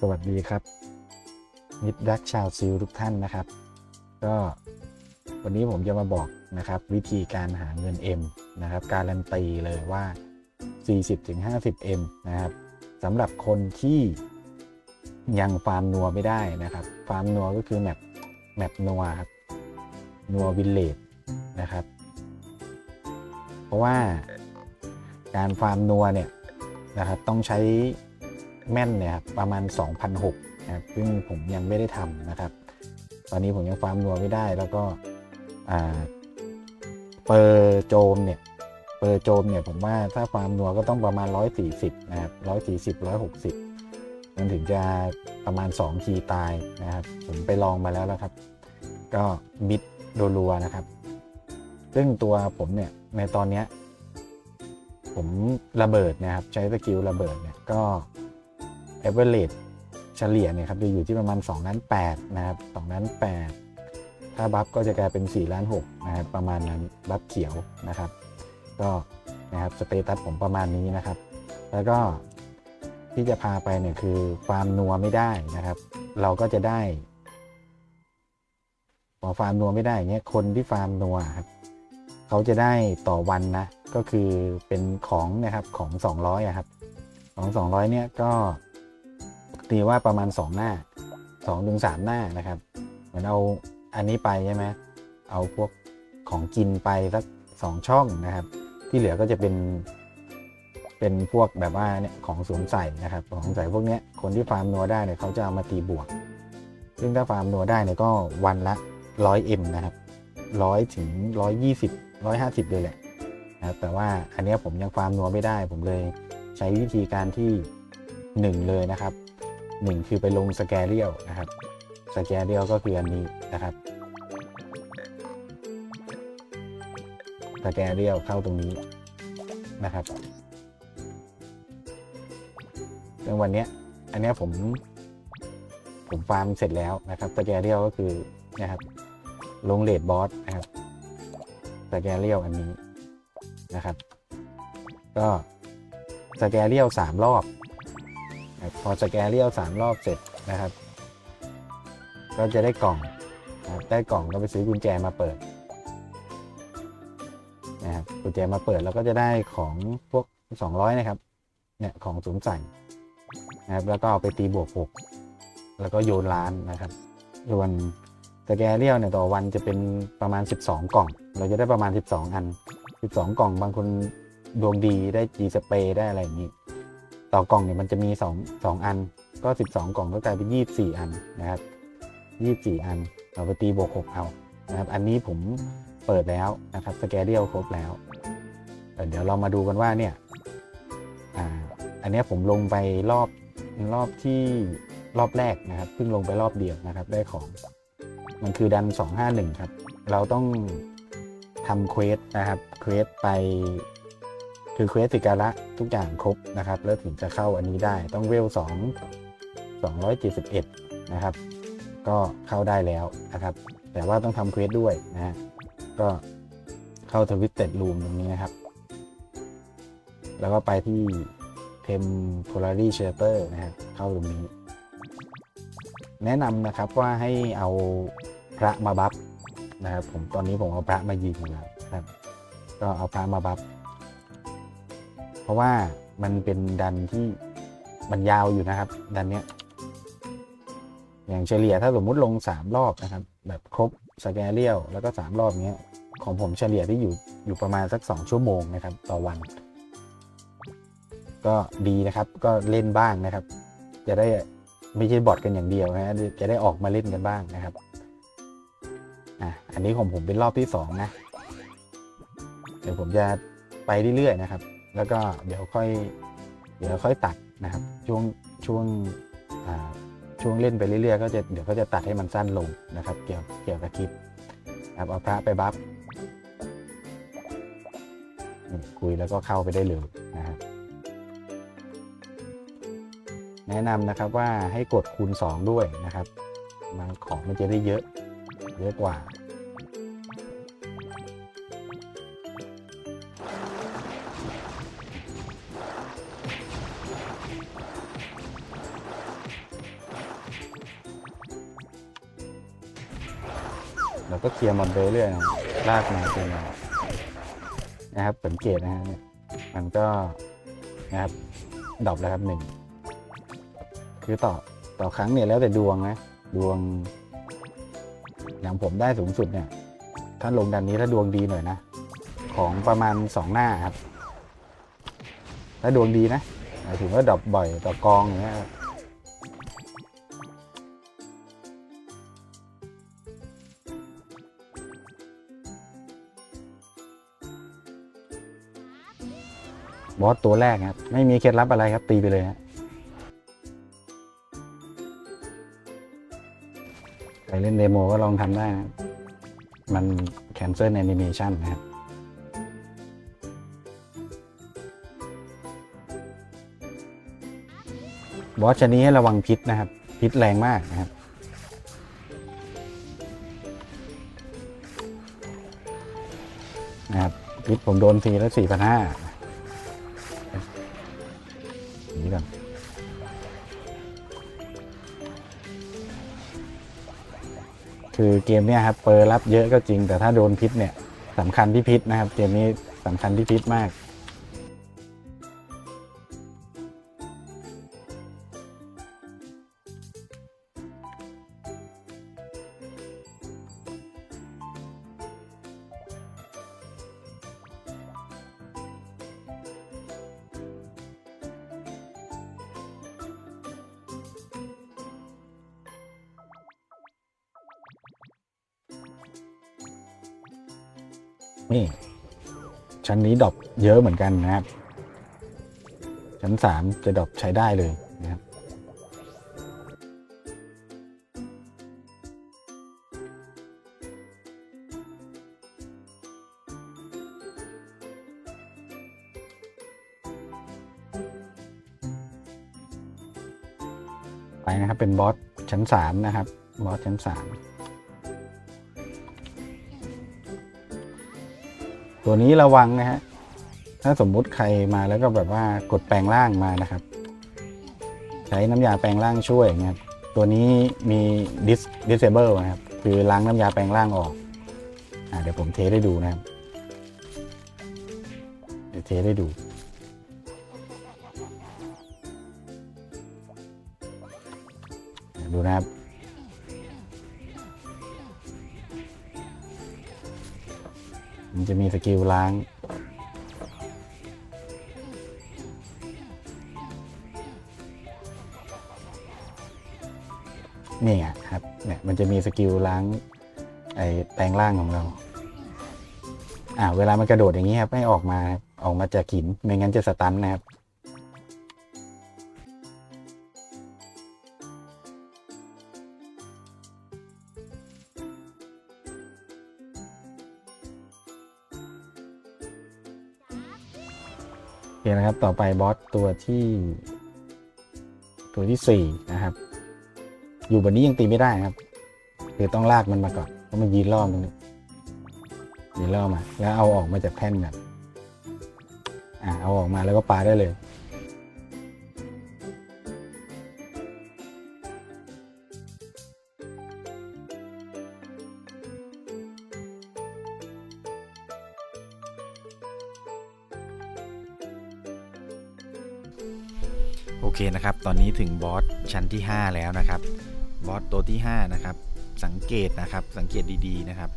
สวัสดีครับ มิตรรักชาวซิลทุกท่านนะครับ ก็วันนี้ผมจะมาบอกนะครับ วิธีการหาเงิน M นะครับ การันตีเลยว่า 40-50M นะครับสำหรับคนที่ยังฟาร์มนัวไม่ได้นะครับ ฟาร์มนัวก็คือแมปแมปนัวครับนัววิลเลจนะครับ เพราะว่าการฟาร์มนัวเนี่ยนะครับต้องใช้ แม่นเนี่ยครับประมาณ 2,006นะครับซึ่งผมยังไม่ได้ทำนะครับ ตอนนี้ผมยังฟาร์มนัวไม่ได้แล้วก็อ่าเปอร์โจมเนี่ยเปอร์โจมเนี่ยผมว่าถ้าฟาร์มนัวก็ต้องประมาณ 140นะครับ140 160 มันถึงจะประมาณ 2 ทีตายนะครับ ผมไปลองมาแล้วนะครับ ก็มิดโดรัวนะครับ ซึ่งตัวผมเนี่ยในตอนเนี้ยผมระเบิดนะครับ ใช้สกิลระเบิดเนี่ยก็ average เฉลี่ยเนี่ยครับจะอยู่ที่ประมาณ2ล้าน8นะครับ2ล้าน8ถ้าบัฟก็จะกลายเป็น4ล้าน6นะครับประมาณนั้นบัฟเขียวนะครับ ก็นะครับสเตตัสผมประมาณนี้นะครับ แล้วก็ที่จะพาไปเนี่ยคือฟามนัวไม่ได้นะครับ เราก็จะได้พอฟาร์มนัวไม่ได้เงี้ยคนที่ฟาร์มนัวครับเขาจะได้ต่อวันนะก็คือเป็นของนะครับของ 200อะครับของ 200เนี่ยก็ ตีว่าประมาณ 2 หน้า2ถึง3หน้านะครับ เหมือนเอาอันนี้ไปใช่ไหมเอาพวกของกินไปสักสองช่องนะครับ ที่เหลือก็จะเป็น เป็นพวกแบบว่าเนี่ยของสวมใส่นะครับ ของใส่พวกเนี้ยคนที่ฟาร์มนัวได้เนี่ยเขาจะเอามาตีบวก ซึ่งถ้าฟาร์มนัวได้เนี่ยก็วันละ 100M นะครับ100ถึง120 150เลยแหละนะครับแต่ว่าอันนี้ผมยังฟาร์มนัวไม่ได้ ผมเลยใช้วิธีการที่ 1 เลยนะครับ 1คือไปลงสแกเรียลนะครับ สแกเรียลก็คืออันนี้นะครับ สแกเรียลเข้าตรงนี้นะครับซึ่งวันนี้อันนี้ผมผมฟาร์มเสร็จแล้วนะครับสแกเรียลก็คือนะครับ ลงเลดบอสนะครับสแกเรียลอันนี้นะครับ ก็สแกเรียลสามรอบ นะครับพอสแกเรียลสามรอบเสร็จนะครับ ก็จะได้กล่องนะครับได้กล่องก็ไปซื้อกุญแจมาเปิดนะครับกุญแจมาเปิดแล้วก็จะได้ของพวก 200 นะครับเนี่ยของสวมใส่นะครับแล้วก็เอาไปตีบวก6แล้วก็โยนร้านนะครับส่วนสแกเรียลเนี่ยต่อวันจะเป็นประมาณ 12 กล่อง เราจะได้ประมาณ 12 อัน 12 กล่องบางคนดวงดีได้จีสเปรย์ได้อะไรอย่างนี้ ต่อกล่องเนี่ยมันจะมี2 2อัน ก็ 12 กล่องก็กลายเป็น 24 อันนะครับ 24 อันเราไปตีบวก 6 เอานะครับอันนี้ผมเปิดแล้วนะครับสแกเรียลครบแล้วเดี๋ยวเรามาดูกันว่าเนี่ยอ่าอันนี้ผมลงไปรอบรอบที่รอบแรกนะครับเพิ่งลงไปรอบเดียวนะครับ ได้ของ มันคือดัน 251 ครับ เราต้องทำเควสนะครับเควสไป คือเควสสิการะทุกอย่างครบนะครับ แล้วถึงจะเข้าอันนี้ได้ต้องเวล2 271นะครับ ก็เข้าได้แล้วนะครับ แต่ว่าต้องทำเควสด้วยนะฮะก็เข้าทวิตเต็ดรูมตรงนี้นะครับ แล้วก็ไปที่ temporary shelter นะครับเข้าตรงนี้ แนะนำนะครับว่าให้เอาพระมาบัฟนะครับผมตอนนี้ผมเอาพระมายิงนะครับ ก็เอาพระมาบัฟ เพราะว่ามันเป็นดันที่มันยาวอยู่นะครับ ดันเนี้ยอย่างเฉลี่ยถ้าสมมุติลง 3 รอบนะครับ แบบครบสแกเรียลแล้วก็ 3 รอบเนี้ยของผมเฉลี่ยที่อยู่อยู่ประมาณสัก 2 ชั่วโมงนะครับ ต่อวัน ก็ดีนะครับก็เล่นบ้างนะครับ จะได้ไม่ใช่บอทกันอย่างเดียวนะจะได้ออกมาเล่นกันบ้างนะครับอะอันนี้ของผมเป็นรอบที่ 2 นะ เดี๋ยวผมจะไปเรื่อยๆนะครับ แล้วก็เดี๋ยวค่อยเดี๋ยวค่อยตัดนะครับ ช่วงช่วงช่วงเล่นไปเรื่อยๆก็จะเดี๋ยวก็จะตัดให้มันสั้นลงนะครับ เกี่ยวเกี่ยวกับคลิปนะครับเอาพระไปบัฟนี่คุยแล้วก็เข้าไปได้เลยนะครับแนะนำนะครับว่าให้กดคูณ 2 ด้วยนะครับ มันของมันจะได้เยอะ เยอะกว่า ก็เคลียร์มอนไปเรื่อยๆนะลากมาเคลียร์มานะครับสังเกตนะฮะเนี่ยมันก็นะครับดรอปแล้วครับหนึ่งคือต่อต่อครั้งเนี่ยแล้วแต่ดวงนะดวง อย่างผมได้สูงสุดเนี่ยถ้าลงดันนี้ถ้าดวงดีหน่อยนะ ของประมาณสองหน้าครับ ถ้าดวงดีนะหมายถึงว่าดรอปบ่อยต่อกองอย่างเงี้ย บอสตัวแรกครับไม่มีเคล็ดลับอะไรครับตีไปเลยฮะใครเล่นเดโมก็ลองทำได้นะมัน cancel animation นนะครับบอสชนิดให้ระวังพิษนะครับ พิษแรงมากนะครับนะครับพิษผมโดนทีละสี่พันห้า คือเกมเนี้ยครับเปอร์รับเยอะก็จริง แต่ถ้าโดนพิษเนี่ยสำคัญที่พิษนะครับ เกมนี้สำคัญที่พิษมาก นี่ ชั้นนี้ดอกเยอะเหมือนกันนะครับ ชั้น 3 จะดอกใช้ได้เลยนะครับไปนะครับเป็นบอสชั้น 3 นะครับ บอสชั้น 3 ตัวนี้ระวังนะฮะ ถ้าสมมุติใครมาแล้วก็แบบว่ากดแปลงร่างมานะครับ ใช้น้ำยาแปลงร่างช่วยอย่างเงี้ยตัวนี้มี dis disable นะครับ คือล้างน้ำยาแปลงร่างออกอ่าเดี๋ยวผมเทให้ดูนะครับเดี๋ยวเทให้ดูดูนะครับ มันจะมีสกิลล้าง นี่ไงครับ เนี่ยมันจะมีสกิลล้างไอ้แปลงร่างของเรา อ่าเวลามันกระโดดอย่างนี้ครับให้ออกมาออกมาจากหิน ไม่งั้นจะสตันนะครับ นะครับ ต่อไปบอสตัวที่ ตัวที่สี่นะครับ อยู่บนนี้ยังตีไม่ได้ครับ คือต้องลากมันมาก่อนเพราะมันยืนล่อมตรงนี้ยืนล่อมา แล้วเอาออกมาจากแท่นก่อนอ่าเอาออกมาแล้วก็ปาได้เลย นะครับ ตอนนี้ถึงบอสชั้นที่ 5 แล้วนะครับ บอสตัวที่ 5 นะครับ สังเกตนะครับ สังเกตดีๆนะครับ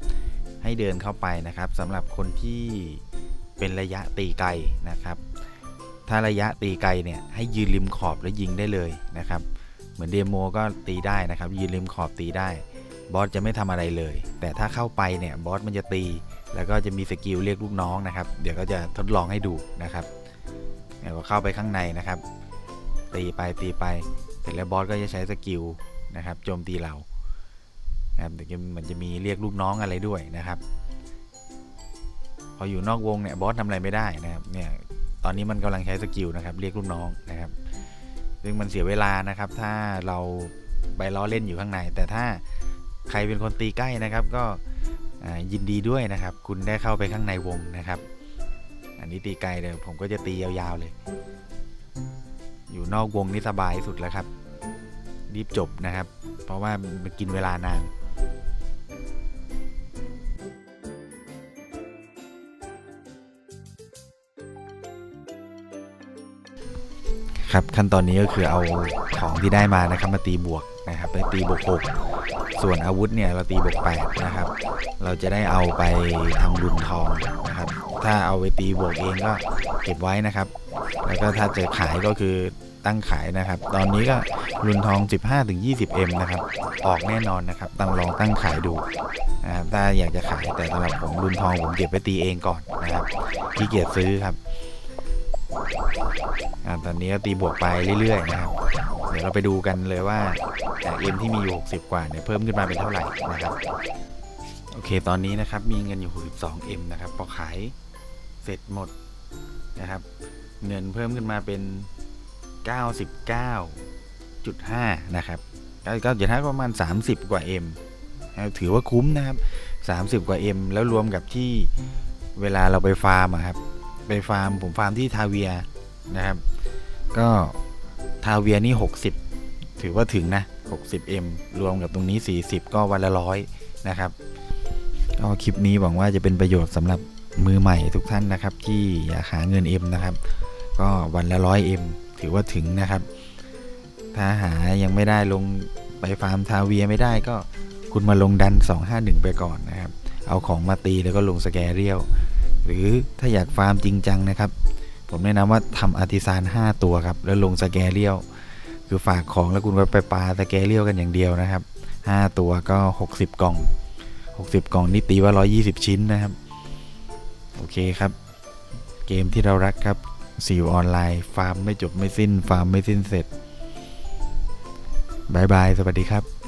ให้เดินเข้าไปนะครับสำหรับคนที่เป็นระยะตีไกลนะครับ ถ้าระยะตีไกลเนี่ยให้ยืนริมขอบแล้วยิงได้เลยนะครับ เหมือนเดโมก็ตีได้นะครับ ยืนริมขอบตีได้บอสจะไม่ทำอะไรเลย แต่ถ้าเข้าไปเนี่ยบอสมันจะตี แล้วก็จะมีสกิลเรียกลูกน้องนะครับ เดี๋ยวก็จะทดลองให้ดูนะครับเดี๋ยวก็เข้าไปข้างในนะครับ ตีไปตีไป เสร็จแล้วบอสก็จะใช้สกิลนะครับโจมตีเรานะครับเดี๋ยวมันจะมีเรียกลูกน้องอะไรด้วยนะครับ พออยู่นอกวงเนี่ยบอสทำอะไรไม่ได้นะครับเนี่ยตอนนี้มันกำลังใช้สกิลนะครับเรียกลูกน้องนะครับซึ่งมันเสียเวลานะครับ ถ้าเราไปล้อเล่นอยู่ข้างใน แต่ถ้าใครเป็นคนตีใกล้นะครับ ก็ยินดีด้วยนะครับ คุณได้เข้าไปข้างในวงนะครับ อันนี้ตีไกลเดี๋ยวผมก็จะตียาวๆเลย นอกวงนี่สบายสุดแล้วครับ รีบจบนะครับ เพราะว่ามันกินเวลานานครับขั้นตอนนี้ก็คือเอาของที่ได้มานะครับมาตีบวกนะครับไปตีบวกหกส่วนอาวุธเนี่ยเราตีบวกแปดนะครับ เราจะได้เอาไปทำาบุญทองนะครับ ถ้าเอาไปตีบวกเองก็เก็บไว้นะครับ แล้วก็ถ้าจะขายก็คือ ตั้งขายนะครับ ตอนนี้ก็รุนทอง 15-20M นะครับ ออกแน่นอนนะครับต้องลองตั้งขายดูนะครับถ้าอยากจะขายแต่สำหรับผมรุนทองผมเก็บไปตีเองก่อนนะครับขี้เกียจซื้อครับอตอนนี้ก็ตีบวกไปเรื่อยๆนะครับเดี๋ยวเราไปดูกันเลยว่าเอ็มที่มีอยู่ 60 กว่าเนี่ยเพิ่มขึ้นมาเป็นเท่าไหร่นะครับโอเคตอนนี้นะครับมีเงินอยู่ 62M นะครับพอขายเสร็จหมดนะครับเงินเพิ่มขึ้นมาเป็น 99.5 นะครับก็จะถ้าประมาณ 30 กว่า M ถือว่าคุ้มนะครับ 30 กว่า M แล้วรวมกับที่เวลาเราไปฟาร์มครับ ไปฟาร์มผมฟาร์มที่ทาเวียนะครับ ก็ทาเวียนี่ 60 ถือว่าถึงนะ 60M รวมกับตรงนี้ 40 ก็วันละร้อยนะครับก็คลิปนี้หวังว่าจะเป็นประโยชน์สำหรับมือใหม่ทุกท่านนะครับ ที่อยากหาเงิน M นะครับ ก็วันละร้อย M ถือว่าถึงนะครับ ถ้าหายังไม่ได้ลงไปฟาร์มทาเวียไม่ได้ก็คุณมาลงดัน 251 ไปก่อนนะครับ เอาของมาตีแล้วก็ลงสแกเรียลหรือถ้าอยากฟาร์มจริงจังนะครับ ผมแนะนำว่าทำอาร์ติซาน 5 ตัวครับ แล้วลงสแกเรียลคือฝากของแล้วคุณก็ไปปาสแกเรียลกันอย่างเดียวนะครับ 5 ตัวก็ 60 กล่อง 60 กล่องนี่ตีว่า 120 ชิ้นนะครับ โอเคครับ เกมที่เรารักครับ สิวออนไลน์ฟาร์มไม่จบไม่สิ้น ฟาร์มไม่สิ้นเสร็จบายบาย สวัสดีครับ